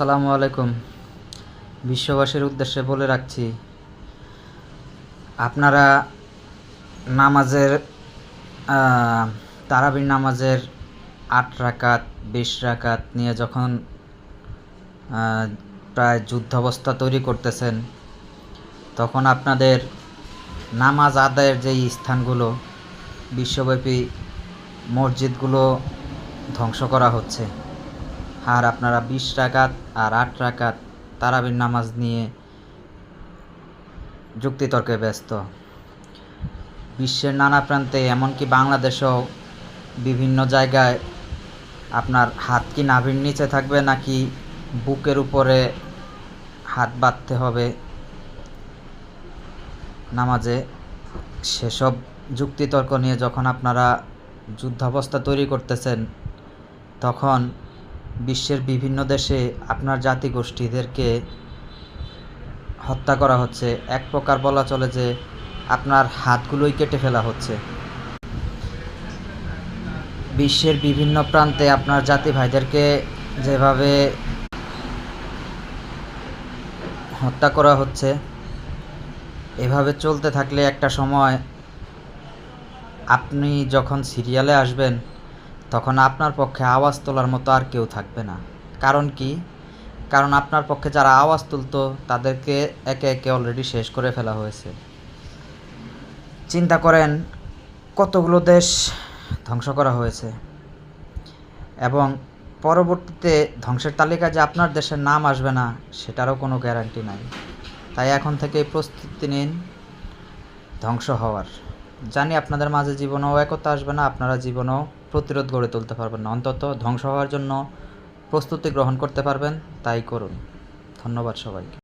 আসসালামু আলাইকুম। বিশ্ববাসীর উদ্দেশ্যে বলে রাখছি, আপনারা নামাজের তারাবির নামাজের আট রাকাত, বিশ রাকাত নিয়ে যখন প্রায় যুদ্ধাবস্থা তৈরি করতেছেন, তখন আপনাদের নামাজ আদায়ের যেই স্থানগুলো, বিশ্বব্যাপী মসজিদগুলো ধ্বংস করা হচ্ছে। আর আপনারা বিশ রাকাত আর আট রাকাত তারাবির নামাজ নিয়ে যুক্তিতর্কে ব্যস্ত। বিশ্বের নানা প্রান্তে, এমনকি বাংলাদেশেও বিভিন্ন জায়গায় আপনার হাত কি নাভির নিচে থাকবে নাকি বুকের উপরে হাত বাঁধতে হবে নামাজে, সেসব যুক্তিতর্ক নিয়ে যখন আপনারা যুদ্ধাবস্থা তৈরি করতেছেন, তখন বিশ্বের বিভিন্ন দেশে আপনার জাতিগোষ্ঠীদেরকে হত্যা করা হচ্ছে। এক প্রকার বলা চলে যে আপনার হাতগুলোই কেটে ফেলা হচ্ছে। বিশ্বের বিভিন্ন প্রান্তে আপনার জাতি ভাইদেরকে যেভাবে হত্যা করা হচ্ছে, এভাবে চলতে থাকলে একটা সময় আপনি যখন সিরিয়ালে আসবেন তখন আপনার পক্ষে আওয়াজ তোলার মতো আর কেউ থাকবে না। কারণ কি? কারণ আপনার পক্ষে যারা আওয়াজ তুলতো, তাদেরকে একে একে অলরেডি শেষ করে ফেলা হয়েছে। চিন্তা করেন, কতগুলো দেশ ধ্বংস করা হয়েছে। এবং পরবর্তীতে ধ্বংসের তালিকায় যে আপনার দেশের নাম আসবে না, সেটারও কোনো গ্যারান্টি নাই। তাই এখন থেকেই প্রস্তুতি নিন, ধ্বংস হওয়ার। জানি আপনাদের মাঝে জীবনেও একতা আসবে না, আপনারা জীবনেও প্রতিরোধ গড়ে তুলতে পারবেন না। অন্তত ধ্বংস হওয়ার জন্য প্রস্তুতি গ্রহণ করতে পারবেন, তাই করুন। ধন্যবাদ সবাইকে।